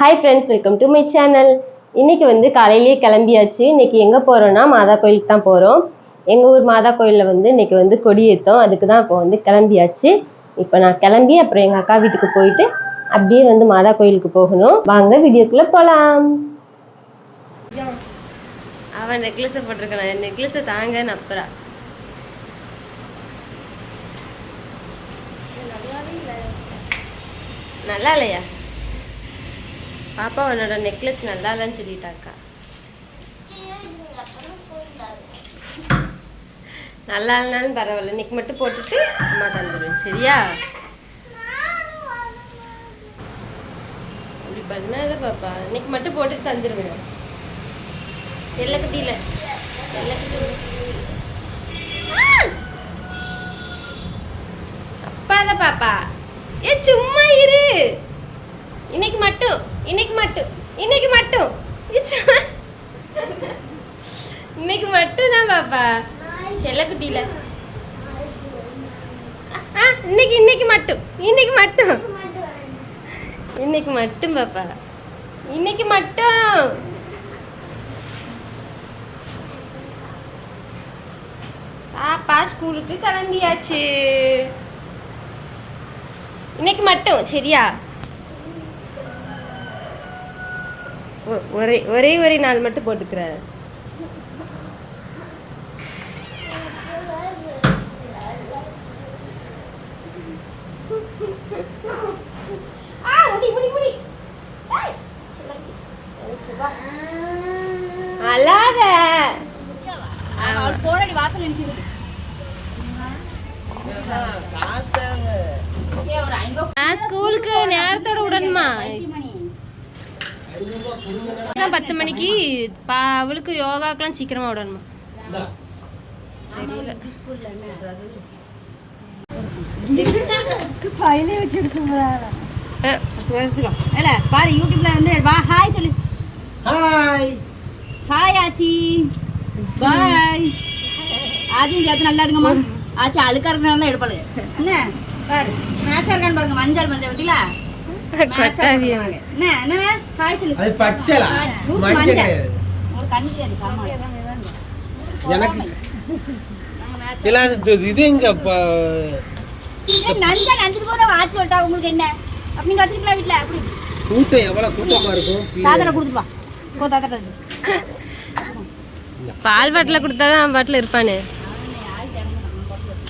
Hi friends welcome to my channel இன்னைக்கு வந்து காலையிலேயே கிளம்பியாச்சு. இன்னைக்கு எங்கே போகிறோன்னா மாதா கோயிலுக்கு தான் போகிறோம் எங்கள் ஊர் மாதா கோயிலில் வந்து இன்னைக்கு வந்து கொடியேற்றோம் அதுக்கு தான் இப்போ வந்து கிளம்பியாச்சு. இப்போ நான் கிளம்பி அப்புறம் எங்கள் அக்கா வீட்டுக்கு போயிட்டு அப்படியே வந்து மாதா கோயிலுக்கு போகணும். வாங்க வீடியோக்குள்ளே போகலாம் அவன் நெக்லஸை போட்டிருக்கான். நெக்லஸை தாங்க நப்புறா நல்லா இல்லையா? பாப்பா உன்னோட நெக்லஸ் நல்லா இல்லைன்னு சொல்லிட்டாக்கா. நல்லா இல்லைனாலும் பரவாயில்ல. இன்னைக்கு மட்டும் போட்டுட்டு அம்மா தந்துடுவேன் சரியா? அப்படி பண்ணாத பாப்பா. இன்னைக்கு மட்டும் போட்டுட்டு தந்துடுவேன் செல்லக்குட்டியில. செல்லக்குட்டி. அப்பாத பாப்பா. ஏ சும்மா இரு. இன்னைக்கு மட்டும். இன்னைக்கு மட்டும் இன்னைக்கு மட்டும். ஏ, சும்மா. இன்னைக்கு மட்டும் தான் பாப்பா. செல்லக்குட்டியில. ஆ இன்னைக்கு இன்னைக்கு மட்டும். இன்னைக்கு மட்டும். இன்னைக்கு மட்டும் பாப்பா. இன்னைக்கு மட்டும். பாப்பா ஸ்கூலுக்கு கிளம்பியாச்சு. இன்னைக்கு மட்டும் சரியா? ஒரே ஒரே ஒரே நாள் மட்டும் போட்டுக்கிறேன் அவள் போராடி வாசல் ஸ்கூலுக்கு நேரத்தோட விடணுமா? பத்து மணிக்கு பா அவளுக்கு யோகாக்கெல்லாம் சீக்கிரமா விடணுமா? பாரு யூடியூப்ல வந்து வா ஹாய் சொல்லு. ஹாய் ஹாய் ஆச்சி. பாய் ஆச்சியும் சேர்த்து நல்லா எடுங்கம்மா ஆச்சி அழுக்கா இருக்கிறதா தான் எடுப்பாளுங்க. என்ன? பாரு மேட்சா இருக்கான்னு பாருங்க மஞ்சள் மஞ்சள் பத்தில அது பச்சைலா மஞ்சள். கிடையாது கண்ணு எனக்கு இது- எங்க நஞ்சா போத சொல்லிட்டா உங்களுக்கு என்ன அப்ப நீங்க வச்சுக்கலாம் வீட்ல அப்படி கூட்டம் எவ்வளவு கூட்டமா இருக்கும் தாத்தா போ தாத்தா பால் பாட்டில் கொடுத்தாதான் அவன் பாட்டில் இருப்பானு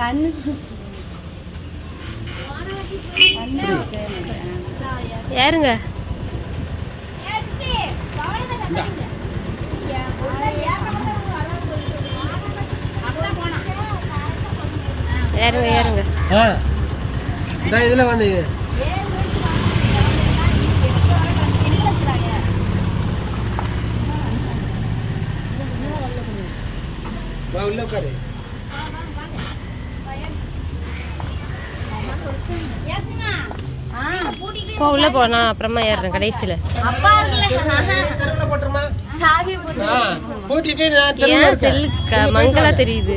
கண்ணுக்கு ஏறுங்க ஏறுங்க ஏறுங்க ஆ. இதான் இதில் வந்து. வா உள்ள உட்காரு. போ உள்ள போனா அப்புறமா ஏறுறேன் கடைசியில. நான் ஏன். செல்லு க- மங்களா தெரியுது.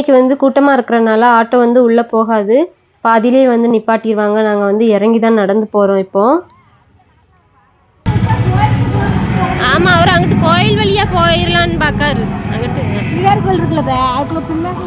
இன்னைக்கு வந்து கூட்டமாக இருக்கிறனால ஆட்டோ வந்து உள்ளே போகாது. பாதியிலே வந்து நிப்பாட்டிடுவாங்க நாங்கள் வந்து இறங்கி தான் நடந்து போகிறோம் இப்போ. ஆமாம் அவர் அங்கிட்டு கோயில் வழியாக போயிடலான்னு பார்க்காரு அங்கிட்டு. கோயில் இருக்குல்ல அதுக்குள்ள பின்னாடி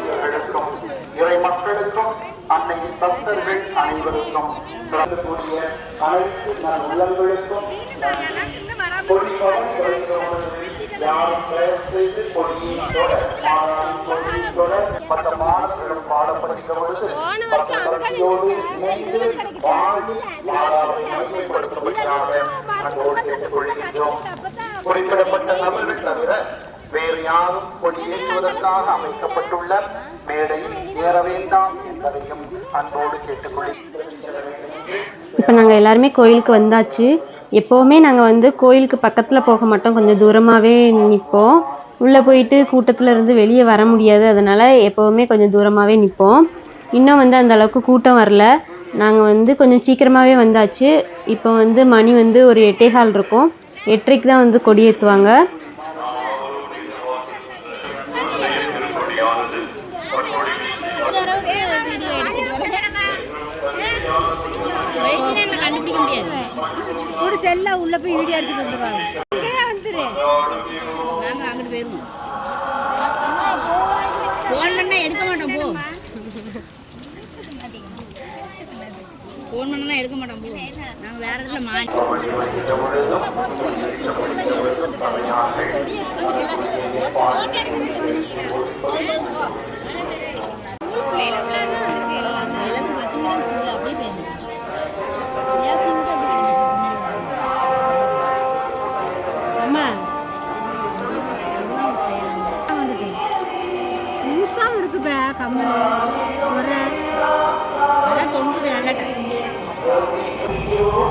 இறை மக்களுக்கும் அன்னையின் பக்தர்கள் அனைவருக்கும் சிறக்கக்கூடிய அனைத்து நல் உள்ளங்களுக்கும் யாரும் செய்து கொடியை தொட மற்ற மாணவர்களும் பாடப்படுகிற பொழுது பக்தியோடு இணைந்து வாழி மாறாவை மகிமைப்படுத்தும்படியாக அன்போடு கேட்டுக்கொள்கின்றோம் குறிப்பிடப்பட்ட நபர்கள் தவிர வேறு யாரும் கொடியேற்றுவதற்காக அமைக்கப்பட்டுள்ள மேடையில் ஏற வேண்டாம் என்பதையும் அன்போடு கேட்டுக்கொள்கிறேன் இப்போ நாங்கள் எல்லாருமே கோயிலுக்கு வந்தாச்சு. எப்போவுமே நாங்கள் வந்து கோயிலுக்கு பக்கத்தில் போக மாட்டோம். கொஞ்சம் தூரமாகவே நிற்போம் உள்ளே போயிட்டு கூட்டத்தில் இருந்து வெளியே வர முடியாது. அதனால் எப்போவுமே கொஞ்சம் தூரமாகவே நிற்போம் இன்னும் வந்து அந்த அளவுக்கு கூட்டம் வரல. நாங்கள் வந்து கொஞ்சம் சீக்கிரமாகவே வந்தாச்சு. இப்போ வந்து மணி வந்து ஒரு எட்டே கால் இருக்கும். எட்டரைக்கு தான் வந்து கொடி ஏற்றுவாங்க வீடியோ எடுத்துட்டு வரேன் கண்டுபிடிக்க முடியாது ஒரு செல்ல உள்ள போய் வீடியோ எடுத்துட்டு வந்துருவாங்க. இங்கேயே வந்துரு. நாங்க அங்கிட்டு போயிருவோம் ஃபோன் எடுக்க மாட்டோம் போ. ஃபோன் எடுக்க மாட்டோம் போ. நாங்க வேற இடத்துல மாறி பால்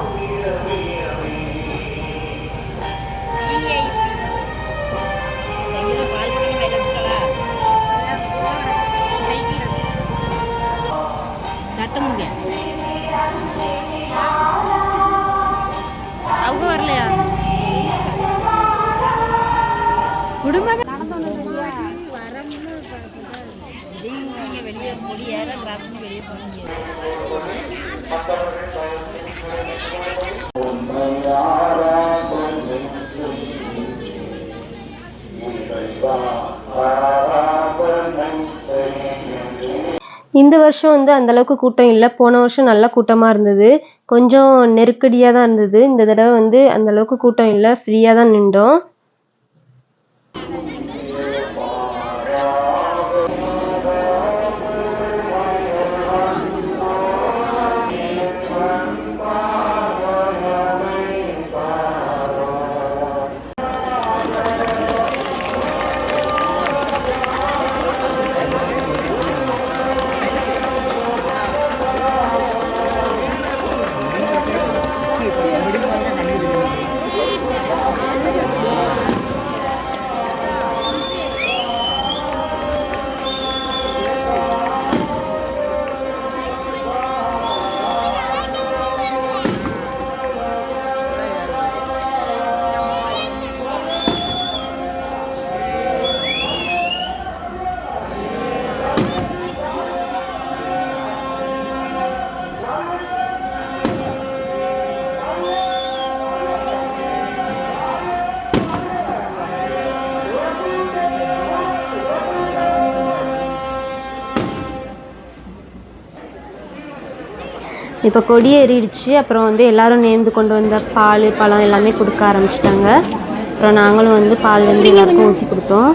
வருஷம் வந்து அந்தளவுக்கு கூட்டம் இல்லை. போன வருஷம் நல்ல கூட்டமாக இருந்தது. கொஞ்சம் நெருக்கடியாக தான் இருந்தது. இந்த தடவை வந்து அந்தளவுக்கு கூட்டம் இல்லை. ஃப்ரீயாக தான் நின்றோம். இப்போ கொடி ஏறிடுச்சு. அப்புறம் வந்து எல்லாரும் நேர்ந்து கொண்டு வந்த பால் பழம் எல்லாமே கொடுக்க ஆரம்பிச்சிட்டாங்க. அப்புறம் நாங்களும் வந்து பால் வந்து எல்லாருக்கும் ஊற்றி கொடுத்தோம்.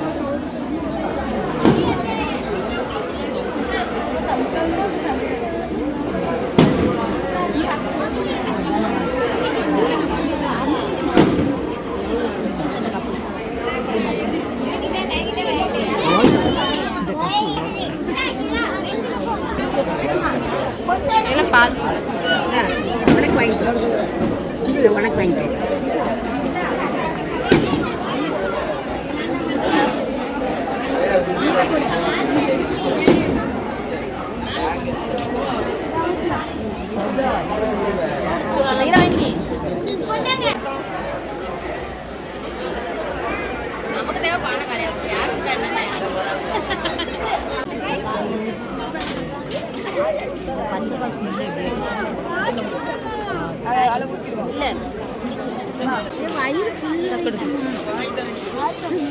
இதை வாங்கி நமக்கு தேவை பானை காலையில் யாருக்கு பச்சை பாஸ் இல்லை வயிறு ஃபுல்லாக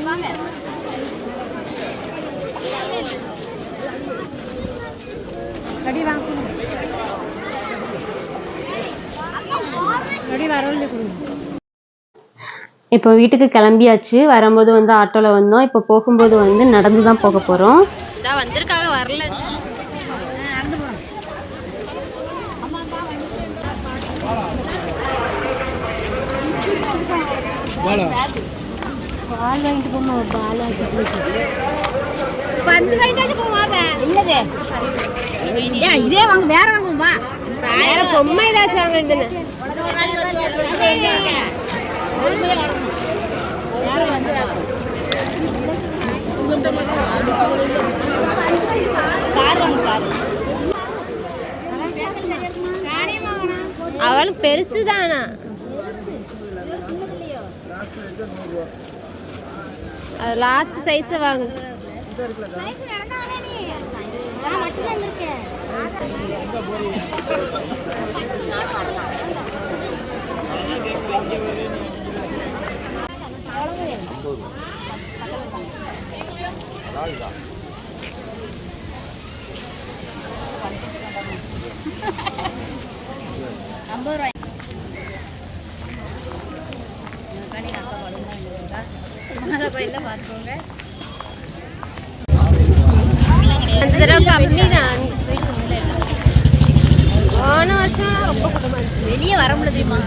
வாங்க ரெடி வாங்க கொடுங்க. இப்போ வீட்டுக்கு கிளம்பியாச்சு. வரும்போது வந்து ஆட்டோவில் வந்தோம். இப்போ போகும்போது வந்து நடந்து தான் போக போகிறோம் நான் வந்திருக்காக வரல. பால் வாங்கிட்டு போமா பால் ஆச்சு பந்து வாங்கிட்டு போவாங்க இல்லதே ஏன் இதே வாங்க வேற வாங்குவோம் வா. வேற பொம்மை ஏதாச்சும் வாங்க அவளுக்கு பெருசு தானா அது லாஸ்ட் சைஸை வாங்கு. ஐம்பது ரூபாய் மாதா கோயிலில் பார்த்துக்கோங்க அந்த தடவை கம்மி தான் போன வருஷம் ரொம்ப கூட்டமாக இருந்துச்சு. வெளியே வர முடியல தெரியுமா?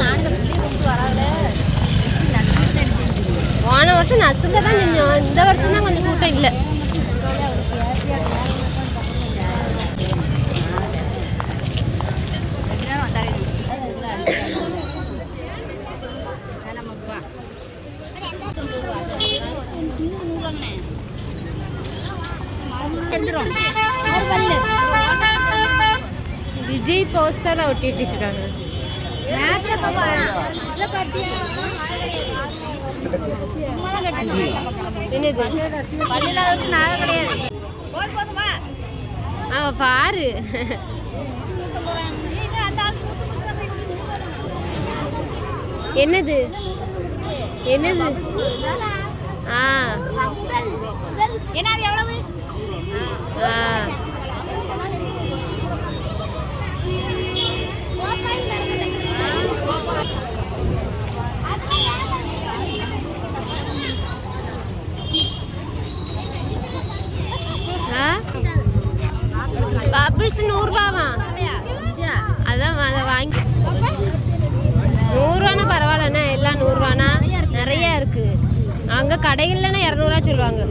நாங்கள் இந்த பிள்ளைய வராத. போன வருஷம் நசுங்க தான் நின்னோம். இந்த வருஷம் தான் கொஞ்சம் கூட்டம் இல்லை. கிடையாது. போதும் போதும் வா. அவ பாரு. என்னது? என்னது? ஆ. என்ன அது எவ்வளவு? ஆ ஆ. பபிள்ஸ் நூறுரூபாவா அதான் அதை வாங்கி. நூறுரூவானா பரவாயில்லண்ணா எல்லாம் நூறுரூவானா நிறைய இருக்கு. அங்கே கடைகள்லனா இரநூறுவா சொல்லுவாங்க.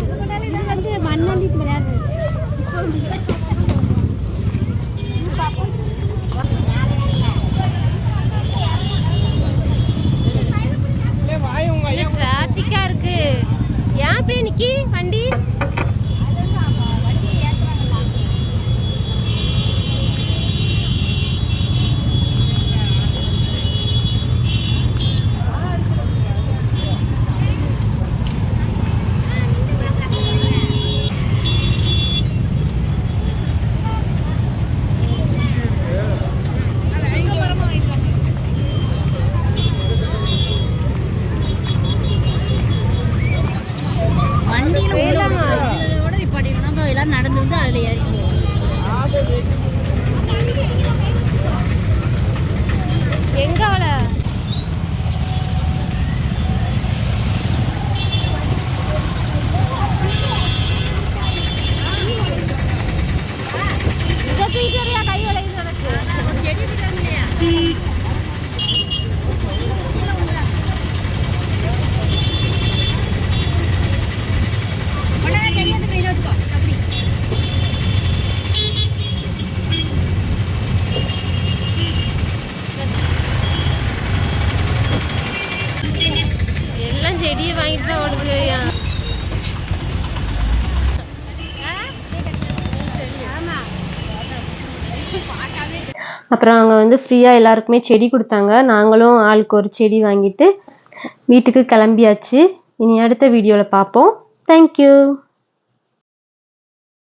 டிராஃபிக்காக இருக்கு? ஏன் இப்படி நிக்கி வண்டி? தான் நடந்து வந்து அதில் ஏறி எங்கே அவளை ഇതൊക്കെ ഈ ചെറിയ കൈ വളയുന്നതൊക്കെ ചെടി കിട്ടുന്നില്ല அப்புறம் அங்கே வந்து ஃப்ரீயாக எல்லாருக்குமே செடி கொடுத்தாங்க. நாங்களும் ஆளுக்கு ஒரு செடி வாங்கிட்டு வீட்டுக்கு கிளம்பியாச்சு. இனி அடுத்த வீடியோவில் பார்ப்போம் தேங்க்யூ